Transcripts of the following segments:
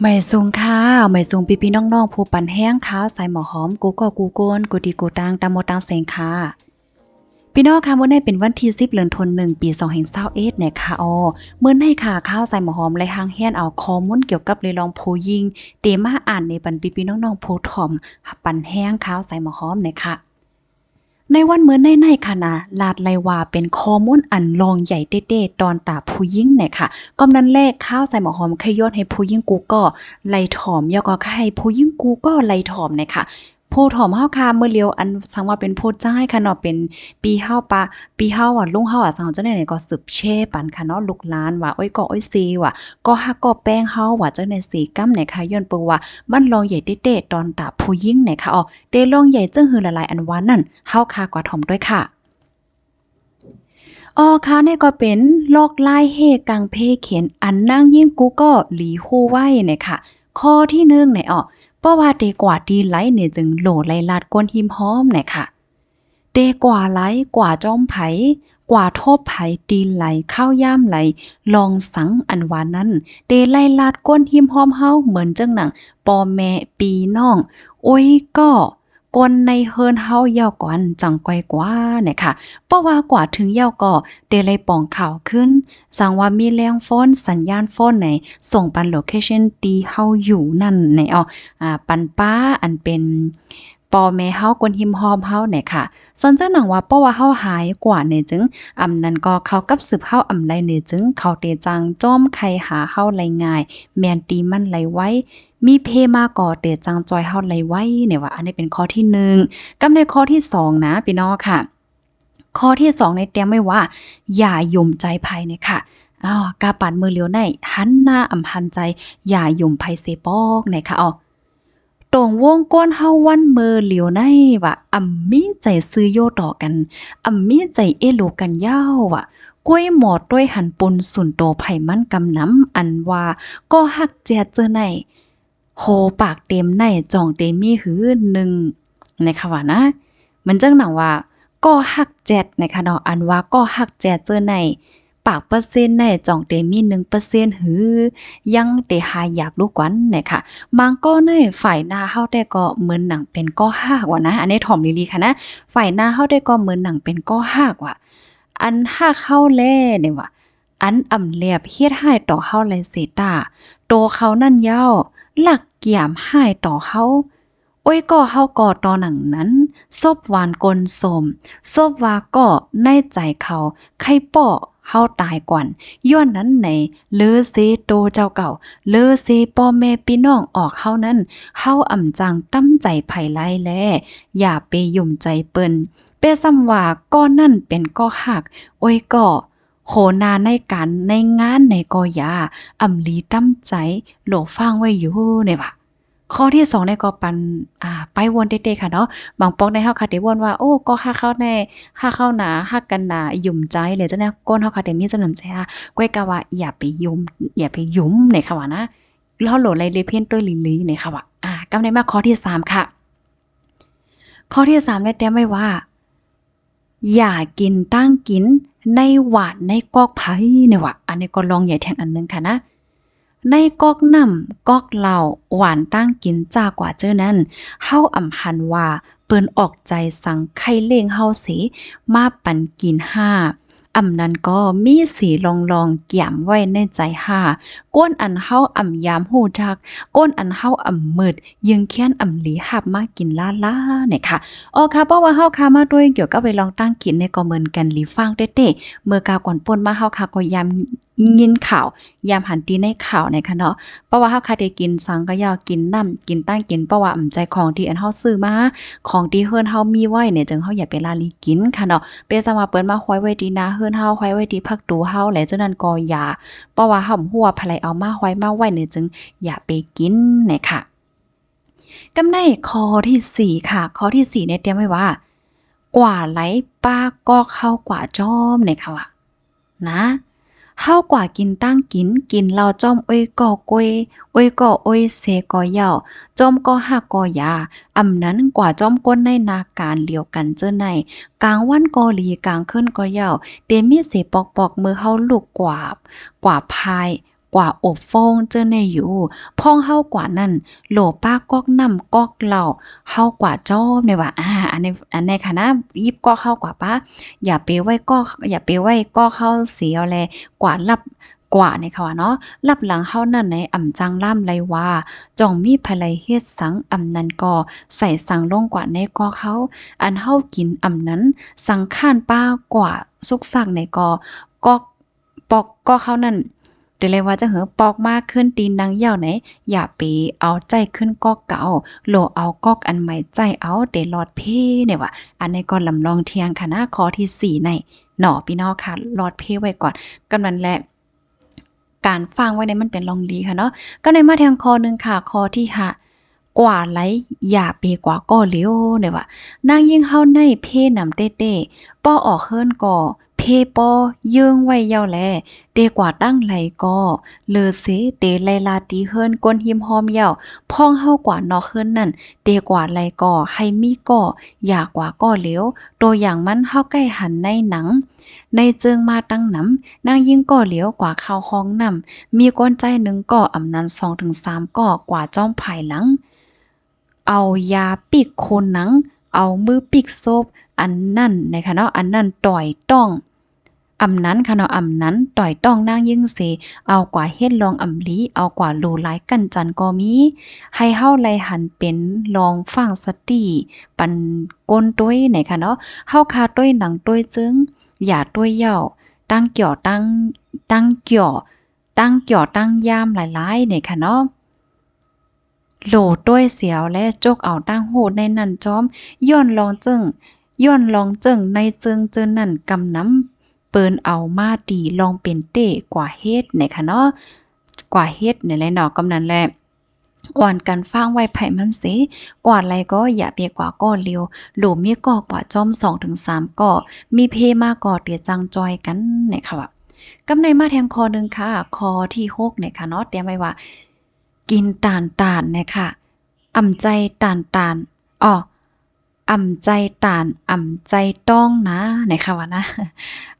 ไม่สูงค่ะไม่สูงปีปีน้องๆผู้ปันแห้งค่ะใส่หมอหอมกูก็กูโกนกูดีกูตังตามโมตังเซงค่ะพี่น้องค่ะวันนี้เป็นวันที่10เดือนธันวาคมปี2021เนี่ยค่ะอ๋อเมื่อในค่ะข้าวใส่หมอหอมและหางแฮนเอาข้อมูลเกี่ยวกับเลยลองผู้ยิงเตมาอ่านในปันปีปีน้องๆผู้ถ่อม ปันแห้งข้าวใส่หมอหอมเนี่ยค่ะ ในวันเมื่อในในค่ะนะลาดไลวาเป็นข้อมูลอันลองใหญ่เต้ๆตอนตาผู้ยิ่งเนี่ยค่ะก็นั้นแรกข้าวใส่หมอหอมขยอดให้ผู้ยิ่งกูก็ไล่ถอมยอก็ให้ผู้ยิ่งกูก็ไล่ถอมเนี่ยค่ะ ผู้ถอมเฮาค่ะเมื่อเลียวอันสังว่าเป็นผู้จ้ายค่ะเนาะเป็นปีเฮาปะปีเฮาอะลุงเฮาอะสังจังได๋เนี่ยก็สืบเช่ปันค่ะเนาะลูกหลานว่าโอ้ยก็โอ้ยซีว่ะก็ฮักก็แป้งเฮาว่าจังได๋สีกำเนี่ยค่ะย้อนเปิว่ามันลองใหญ่เต้ๆตอนตาผู้ยิ่งเนี่ยค่ะอ๋อเตลองใหญ่จึงหือหลายอันว่านั่นเฮาค่ะกว่าถอมด้วยค่ะอ๋อค่ะนี่ก็เป็นลอกลายเฮกังเพเขียนอันนั่งยิ่งกูก็หลีฮู้ไว้เนี่ยค่ะ ข้อที่หนึ่งเนี่ยอ๋อ เพราะว่าเตกว่าดีไหลเนี่ยจึงโหลไลลาดก้นหิมหอมเนี่ยค่ะเตกว่าไหลกว่าจอมไผกว่าทบไผตีไหลข้าวย่ามไหล ลองสังอันวานั้นเตไล่ลาดก้นหิมหอมเฮาเหมือนจังหนังปอแม่ปีน้องโอ้ยก็ กวนในเฮิรนเฮาเยาวก่อนจังไกวกว่าเนี่ยค่ะเพราะว่ากว่าถึงเยาวก็เตเลยป่องข่าวขึ้นสั่งว่ามีแรงโฟนสัญญาณโฟนไหนส่งปันโลเคชันตีเฮาอยู่นั่นไหนอาอ่าปันป้าอันเป็นปอแม่เฮากวนหิมหอมเฮาเนี่ยค่ะสนเจ้าหนังว่าเพราะว่าเฮาหายกว่าเนี่ยจึงอำนั้นก็เข้ากับสืบเฮาอำไรเนี่ยจึงเขาเตจังจ้อมใครหาเฮาไรง่าย แม่นตีมันไหลไว้ มีเพมาก่อเตจังจอยเฮาไลไว้เนี่ยว่า อันนี้เป็นข้อที่หนึ่งกำในข้อที่สองนะพี่น้องค่ะ ข้อที่สองในเตรียมไว้ว่า อย่ายุ่มใจภายเนี่ยค่ะอ้าวกาปันมือเลียวในหันหน้าอ่ำหันใจ อย่ายุ่มไผเสปอกเนี่ยค่ะอ๋อตรงวงก้นเฮาวันมือเหลียวในว่าอำมีใจซื้อโยต่อกันอำมีใจเอโลกันเย้าว่ะกล้วยหมอดด้วยหันปนสุนโตไผ่มันกำน้ำอันว่าก็ฮักแจเจอใน โหปากเต็มในจ่องเต็มมีหือหนึ่งนะคะว่านะ มันจังหนังว่าก็ฮักแจ็ดนะคะเนาะอันว่าก็ฮักแจ็ดเจอในปากเปอร์เซ็นต์ในจ่องเตมีหนึ่งเปอร์เซ็นต์หือ ยังเตหายอยากรู้กวันนะคะบางก็ในฝ่ายหน้าเฮาได้ก็เหมือนหนังเป็นก็ฮากว่านะ อันนี้ถ่อมลีๆค่ะนะ ฝ่ายหน้าเฮาได้ก็เหมือนหนังเป็นก็ฮากว่า อันฮากเฮาแล่เนี่ยว่าอันอ่ำเลียบเฮ็ดให้ต่อเฮาไลยเซตาโตเขานั่นเย้า หลักเกี่ยมให้ต่อเฮาโอ้ยก็เฮาก็ตอหนังนั้นซบหวานกลสมซบว่าก็ในใจเขาใครป้อเฮาตายก่อนย้อนนั้นในเลอเซโตเจ้าเก่า เลอเซพ่อแม่พี่น้องออกเฮานั้นเฮาอ่ำจังตั้มใจไผไล่แลอย่าไปยุ่มใจเปิ้นเป้ซ้ำว่าก้อนนั่นเป็นก็หักโอ้ยก็ โหนาในการในงานในกอยาอำลีตั้มใจโหลฟังไว้อยู่เนี่ยว่ะข้อที่สองในก็ปันอ่าไปวนเต้ๆค่ะเนาะบางปอกในเฮาค่ะได้วนว่าโอ้ก็ฮักเข้าแน่ฮักเข้าหนาฮักกันหนายุ่มใจเลยจ้ะเนี่ยก้นเฮาค่ะได้มีจำนำใจอะก้อยกะว่าอย่าไปยุ่มอย่าไปยุ่มในค่ะว่านะล้วโหลไรเลเพี้ยนตัวลีในค่ะว่าอ่ากำในมาข้อที่สามค่ะ ข้อที่สามได้เตรียมไว้ว่า อย่ากินตั้งกินในหวานในกอกไผ่เนี่ยว่ะอันนี้ก็ลองใหญ่แทงอันนึงค่ะนะ ในกอกน้ำกอกเหล่าหวานตั้งกินจ้ากว่าเจ้านั้นเฮาอำหันว่าเปิ้นออกใจสั่งไข่เล่งเฮาสิมาปันกินห้า อำนั้นก็มีสีลองลองเกี่ยมไว้ในใจห่าก้นอันเฮาอำยามหูจัก ก้นอันเฮาอำมืดยิงแค้นอำหลีหับมากินล่าๆเนี่ยค่ะอ๋อค่ะเพราะว่าเฮาค่ะมาด้วยเกี่ยวกับไปลองตั้งกินในก็เหมือนกันหลีฟังเต้เมื่อกาก่อนป่นมาเฮาค่ะก็ยาม ยินข่าวยามหันตีในข่าวในค่ะเนาะเพราะว่าเฮาค่ะได้กินสังก็ยากินน้ำกินตั้งกินเพราะว่าอำใจของที่อันเฮาซื้อมาของที่เฮือนเฮามีไว้เนี่ยจึงเฮาอย่าไปลาลีกินค่ะเนาะเปซะว่าเปิ้นมาห้อยไว้ที่หน้าเฮือนเฮาห้อยไว้ที่ผักตูเฮาและฉะนั้นก็อย่าเพราะว่าเฮาฮู้ว่าไผเอามาห้อยมาไว้เนี่ยจึงอย่าไปกินเนี่ยค่ะกำในข้อที่สี่ค่ะข้อที่สี่เนี่ยเตรียมไว้ว่า กว่าไหลป้าก็เข้ากว่าจอมเนี่ยค่ะว่านะ เฮากว่ากินตั้งกิน กินเหล้าจ้อมอ้อยก่อกวยอ้อยก่ออ้อยเสก่อเหย่าจอมกอหักก่อยาอำนั้นกว่าจอมก้นในนาการเลียวกันเจ้อในกลางวันกอหลีกลางคืนกอเหย่าเตมีเสปอกๆมือเฮาลูกกว่า กว่าพาย กว่าอบฟงเจอในอยู่พ่องเฮากว่านั่นโหลป้ากอกน้ำกอกเหล่าเฮากว่าจอมเนี่ยว่าอ่าอันในอันในคณะยิบกอกเฮากว่าป้าอย่าไปไว้กอกอย่าไปไว้กอกเฮาเสียแลกว่ารับกว่าในค่ะว่าเนาะรับหลังเฮานั่นในอ่ำจังล่ามไรว่าจ่องมีภายเฮ็ดสังอ่ำนั้นก็ใส่สังลงกว่าในกอกเฮาอันเฮากินอ่ำนั้น สังข้านป้ากว่าสุกสักในกอกอกปอกก็เขานั่น เดี๋ยวเลยว่าจะเหอปอกมากขึ้นตีนนางเย่าไหน อย่าไปเอาใจขึ้นกอกเก่าโหลเอากอกอันใหม่ใจเอาเดลอดเพ่เนี่ยว่าอันในี้ก็ลำลองเทียงค่ะนะข้อที่สี่ในหน่อพี่น้องค่ะลอดเพ่ไว้ก่อนกำนันแหละการฟังไว้ในมันเป็นลองดีค่ะเนาะก็ในมาแทงคอหนึ่งค่ะคอที่ห้ากว่าไหลอย่าเปกว่าก็เลี้ยวเนี่ยว่านางยิ่งเฮาในเพ่นำเต้ๆป้อออกเฮิรนก่อ เพปอเยื่องไว้เยาแลเตกว่าตั้งไหลก็เลอเสเตไลลาตีเฮิรนก้นหิมหอมเยาพ้องเฮากว่านอกเฮิรนนั่นเตกว่าไหลก็ให้มีก็อยากกว่าก็เหลียวตัวอย่างมันเฮาใกล้หันในหนัง ในเจิงมาตั้งน้ำนางยิ่งก่อเหลียวกว่าข้าวห้องน้ำมีก้นใจหนึ่งก่ออำนันสองถึงสามก่อกว่าจ้อมภายหลัง เอายาปิกโคนหนัง เอามือปิกโซบอันนั่นนะคะเนาะอันนั่นต่อยต้อง อำนั้นค่ะเนาะอำนั้นต่อยต้องนางยิ่งเส เอากว่าเฮ็ดลองอำลี เอากว่าโลหลายกันจันก็มี ให้เฮาไลหันเป็นลองฟังสติ ปันก้นต้วยไหนค่ะเนาะเฮาคาต้วยหนังต้วยจึงอย่าต้วยเหย้าตั้งเกี่ยวตั้งตั้งเกี่ยวตั้งเกี่ยวตั้งยามหลายๆเนี่ยค่ะเนาะโหลต้วยเสียวและจกเอาตั้งโหดในนั่นจอมย้อนลองจึงย้อนลองจึงในจึงเจอนั่นกำน้ำ ปิ้นเอามาดีลองเป็นเต้กว่าเฮ็ดในคะเนาะกว่าเฮ็ดในแหละเนาะกำนั้นแหละอ่อนกันฟังไว้ไผมันเสกว่าไรก็อย่าเปียกว่าก็เร็วหลมีก่อกว่าจอม2ถึง3ก่อมีเพมาก่อเตียจังจอยกันเนี่ยค่ะว่ากำในมาแทงคอหนึงค่ะ คอที่6เนี่ยค่ะเนาะเตรียมไว้ว่า กินตาลตาลเนี่ยค่ะอ่ำใจตาลตาลอ๋อ อ่ำใจตานอ่ำใจต้องนะไหนคะวะนะ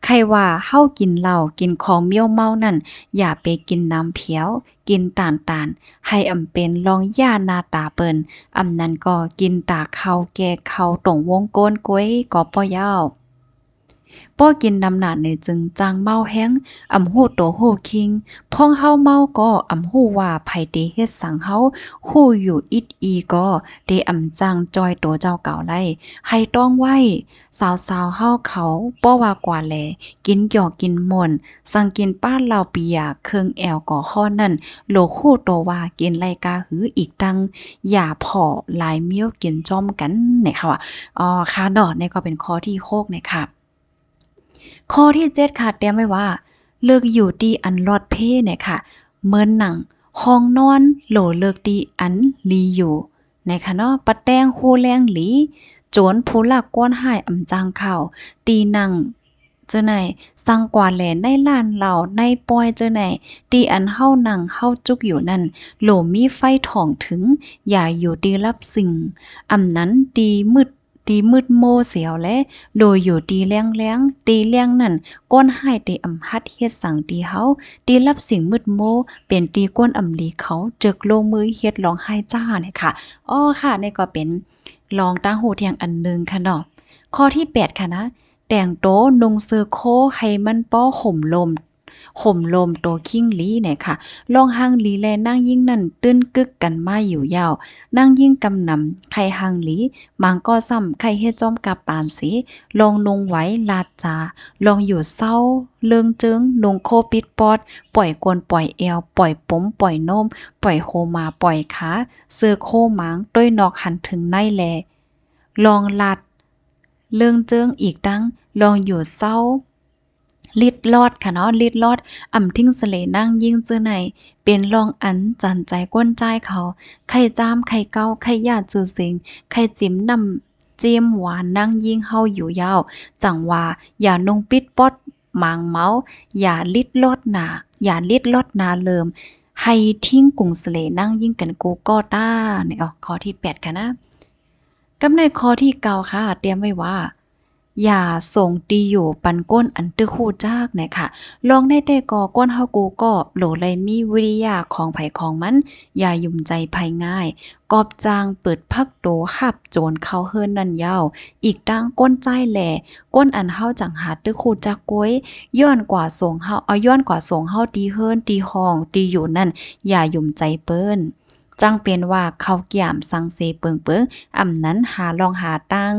ใครว่าเฮากินเหล้ากินของเมี่ยวเมานั่น อย่าไปกินน้ำเพียว กินตานตานให้อ่ำเป็นลองย่าหน้าตาเปิ่นอำนั้นก็กินตาเขาแก่เขาตรงวงโกนก้วยก็ป้อยาว ป้อกินนำหนาในจึงจางเมาแห้งอ่ำฮู้โตฮู้คิงพ้องเฮาเมาก็อ่ำฮู้ว่าไผเตเฮ็ดสังเฮาฮู้อยู่อิดอีก็เตอ่ำจังจอยโตเจ้าเก่าไล่ให้ต้องไว้สาวเฮาเขาป้อว่ากว่าแล กินหยอกกินม่นสั่งกินป้านเหล้าเบียเครื่องแอลกอฮอลนั่นโลคู่โตว่ากินไลกาหืออีกตังอย่าพอหลายเมี้ยวกินจ้อมกันเนี่ยค่ะอ๋อค่ะเนาะนี่ยก็เป็นข้อที่หกเนี่ยค่ะ ข้อที่เจ็ดค่ะเตรียมไว้ว่า เลิกอยู่ที่อันลอดเพ่เนี่ยค่ะเมินหนังห้องนอนโหลเลิกที่อันลีอยู่ในคะเนาะปะแตงฮูแรงหลีโจรผู้ลักก้นหายอำจางข่าวตีหนังเจ้าไหนสังกว่าแหลในล้านเหล่าในปอยเจ้าไหนตีอันเฮานังเฮาจุกอยู่นั่นโหลมีไฟถ่องถึง อย่าอยู่ดีรับสิ่งอำนั้นดีมืด ดีมืดโมเสียวและ โดยอยู่ตีแรงแรงตีแรงนั่นก้นให้ตีอำหัดเฮ็ดสั่งตีเฮาตีรับสิ่งมืดโมเป็นตีก้นอำลีเขาเจึกลงมือเฮ็ดร้องไห้จ้าเนี่ยค่ะอ้อค่ะนี่ก็เป็นลองตั้งหูเทียงอันหนึงค่ะเนาะข้อที่ 8 ค่ะนะแต่งโตนงเสื้อโคให้มันป้อห่มลม ห่มลมโตคิงลีเนี่ยค่ะลองหังลีแลนั่งยิ่งนั่นตื้นกึกกันมาอยู่ยาว นั่งยิ่งกำนำไข่หังลีมังก็ซ้ำไข่เฮ็ดจอมกับปานสีลองนงไว้ลาดจาลองอยู่เศร้าเลิงจึงนงโคปิดปอด ปล่อยกวนปล่อยแอว ปล่อยปมปล่อยนม ปล่อยโคมาปล่อยขาเสื้อโคหมางต้วยนอกหันถึงในแล ลองลัดเรื่องเจิงอีกดังลองอยู่เศร้า ลิดลอดค่ะเนาะลิดลอดอ่ำทิ้งเสลนั่งยิ่งเจอไหนเป็นลองอันจันใจก้นใจเขาไข่จามไข่เก้าไข่ยาจือสิงไข่จิ้มนำเจียมหวานนั่งยิ่งเฮาอยู่ยาวจังว่าอย่านงปิดปอดหมางเมาอย่าลิดลอดหนาอย่าลิดลอดนาเลิมให้ทิ้งกุ่งสลนั่งยิ่งกันกูก็ต้าเนี่ยอ๋อข้อที่แปดค่ะนะกำในข้อที่เก้าค่ะ เตรียมไว้ว่า อย่าส่งตีอยู่ปันก้นอันตึกฮู้จักนะคะลองได้แต่ก่อก้นเฮากูก็โหลเลยมีวิริยาของไผของมัน อย่ายุ่มใจภัยง่าย กอบจางเปิดพักโตหับโจรเข้าเฮิรนนั่นยาวอีกตั้งก้นใจแหล่ก้นอันเฮาจังหาตึกคูจักก้วยย้อนกว่าส่งเฮาเอาย้อนกว่าส่งเฮาตีเฮิรนตีห้องตีอยู่นั่น อย่ายุ่มใจเปิ้นจังเป็นว่าเขาเกี่ยมสังเสเปิงเปิงอ่ำนั้นหาลองหาตั้ง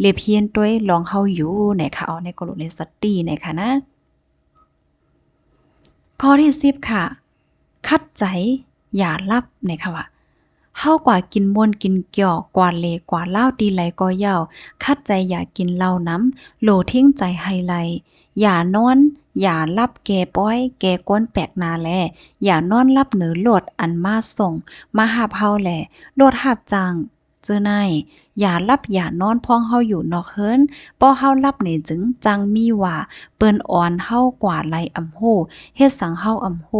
เลเพียนต้วยลองเฮาอยู่นะคะเอาในกรุเลสตีนะคะนะ ข้อที่10ค่ะ คัดใจอย่าลับนะคะว่าเฮากว่ากินม่วนกินเกี่ยวกว่าเลกว่าเล่าตีไหลก็ยาวคัดใจอย่ากินเหล้าน้ำโหลทิ้งใจไฮไลอย่านอน อย่ารับแกป้อย แกก้นแปลกนาแล อย่านอนรับเหนือโหลดอันมาส่ง มาหาเฮาแหลโหลดหาบจัง เจอในายอย่ารับอย่านอนพ้องเฮาอยู่นอกเฮิรนป้อเฮารับเนี่จึงจังมีว่าเปิ้นอ่อนเฮากว่าไหลอำโหเฮ็ดสังเฮาอำโห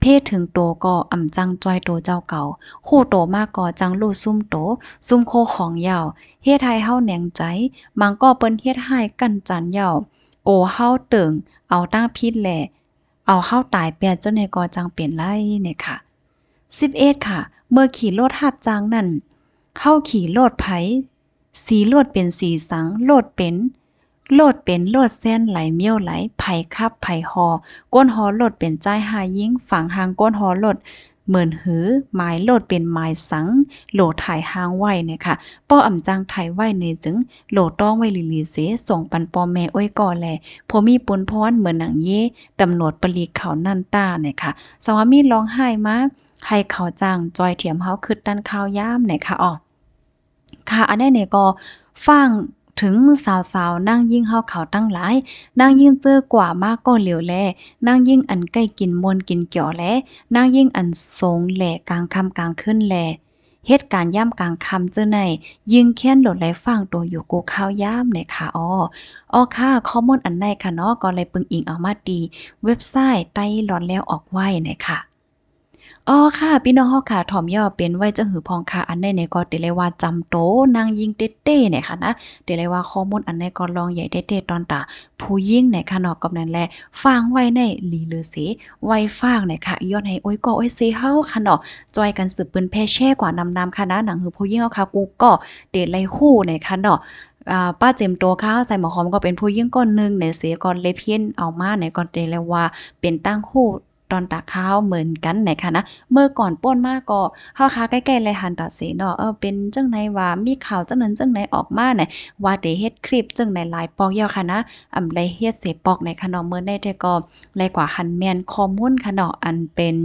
เพศถึงโตก็อำจังจอยโตเจ้าเก่า คู่โตมากก็จังลู่ซุ่มโต ซุ่มโคของยาวเฮ็ดให้เฮาแหนงใจ มังก็เปิ้นเฮ็ดให้กันจันยาวโกเฮาเติงเอาตั้งพิษแหล่เอาเฮาตายแปดจนในก็จังเป็นไรเนี่ยค่ะ11 ค่ะ เมื่อขี่รถหับจางนั่น เข้าขี่โลดไผสีโลดเป็นสีสัง โลดเป็น โลดเป็นโลดเส้นไหลเมี่ยวไหลไผ่คับไผ่หอก้นหอโลดเป็นใจหายิ่งฝังหางก้นหอโลดเหมือนหือหมายโลดเป็นหมายสัง โหลถ่ายหางไว้เนี่ยค่ะป้ออ่ำจังถ่ายไว้ในจึง โหลต้องไว้ลีลีเสส่งปันปอแม่อ้อยก่อแลพอมีปุนพรเหมือนหนังเย่ตำรวจปลีกเขานั่นต้าเนี่ยค่ะสวามีร้องไห้มา ให้เขาจ้างจอยเถียมเฮาคึดดันข้าวยามเนี่ยค่ะอ๋อค่ะ อันนี้เนี่ยก็ฟังถึงสาวๆนั่งยิ่งเฮาเขาตั้งหลาย นั่งยิ่งเจอกว่ามากก็เหลียวแลนั่งยิ่งอันใกล้กินมวนกินเกี่ยวแลนั่งยิ่งอันสงแหล่กลางค่ำกลางคืนแลเหตุการณ์ย่ำกลางคำเจ้าใน ยิงแค้นหลดไหลฟังตัวอยู่กูข้าวย่ามเนี่ยค่ะอ้ออ้อค่ะข้อมูลอันใดค่ะเนาะก็เลยปึงอิงเอามาดี เว็บไซต์ไต้หลอนแล้วออกไว้เนี่ยค่ะ อ๋อค่ะ พี่น้องเฮาค่ะถ่อมย่อเป็นไว้จังหือพองค่ะอันใดเนี่ยก็ติเลยว่าจำโตนางยิงเต้ๆเนี่ยค่ะนะติเลยว่าข้อมูลอันใดก็ลองใหญ่เต้ๆตอนตาผู้ยิ่งเนี่ยค่ะเนาะก็นั่นแหละฟังไว้ในลีเลือเสไว้ฟางเนี่ยค่ะย้อนให้โอ้ยก็โอ้ยเซเฮาค่ะเนาะจอยกันสืบปืนแพ่แช่กว่านำนำค่ะนะหนังหือผู้ยิ่งเฮาค่ะกูก็เตไลคู่เนี่ยค่ะเนาะอ่าป้าเจมโตค่ะใส่หมอหอมก็เป็นผู้ยิ่งก้อนหนึงในเสียก่อนเลยเพี้ยนเอามาในก่อนเตเลยว่าเป็นตั้งคู่ ตอนตาข้าวเหมือนกันไหนค่ะนะเมื่อก่อนป้นมากก็เฮาค้าใกล้ๆเลยหันตัดเสเนาะเออเป็นจังไหนว่ามีข่าวจังนั้นจังไหนออกมาไหนว่าเดเฮ็ดคลิปจังไหนหลายปอกยาวค่ะนะอำไรเฮ็ดเสปอกในค่ะเนาะเมื่อได้แต่ก็ไลกว่าหันแมนข้อมูลค่ะเนาะอันเป็น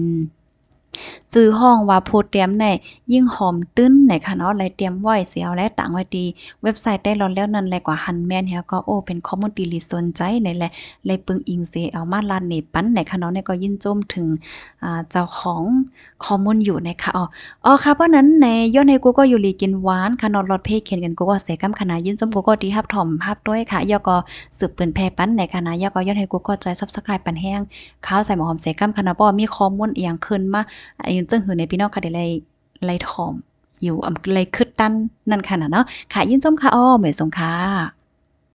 จื้อห้องว่าโพดเตรียมในยิ่งหอมตึ้นไหนค่ะเนาะไลเตรียมไว้เสียเอาและต่างไว้ดี เว็บไซต์ได้ร้อนแล้วนั่นแลกว่าหันแม่นเฮาก็โอ้เป็นข้อมูลที่ลิสนใจในแหละเลยปึงอิงเสเอามาลานเนปันในค่ะเนาะเนี่ยก็ยินโจมถึงอ่าเจ้าของข้อมูลอยู่นะคะอ๋ออ๋อค่ะเพราะนั้นในย้อนให้กูก็อยู่ลีกินหวานค่ะเนอนรถเพเขียนกันกูก็เสกำคณะยินจมกูก็ดีฮับถ่อมฮับด้วยค่ะยอก็สืบปิ้นแพปันในคณะยอก็ย้อนให้กูก็จอย Subscribe ปันแห้งข้าวใส่หมอหอมเสกำคณะบ่มีข้อมูลอียงขึ้นมาอันจังหือในพี่น้องค่ะได้ไล่ไล่ถอม อยู่อำไล่คึดตั้นนั่นค่ะนะเนาะค่ะยินจมค่ะอ้อเหมยสงค่ะ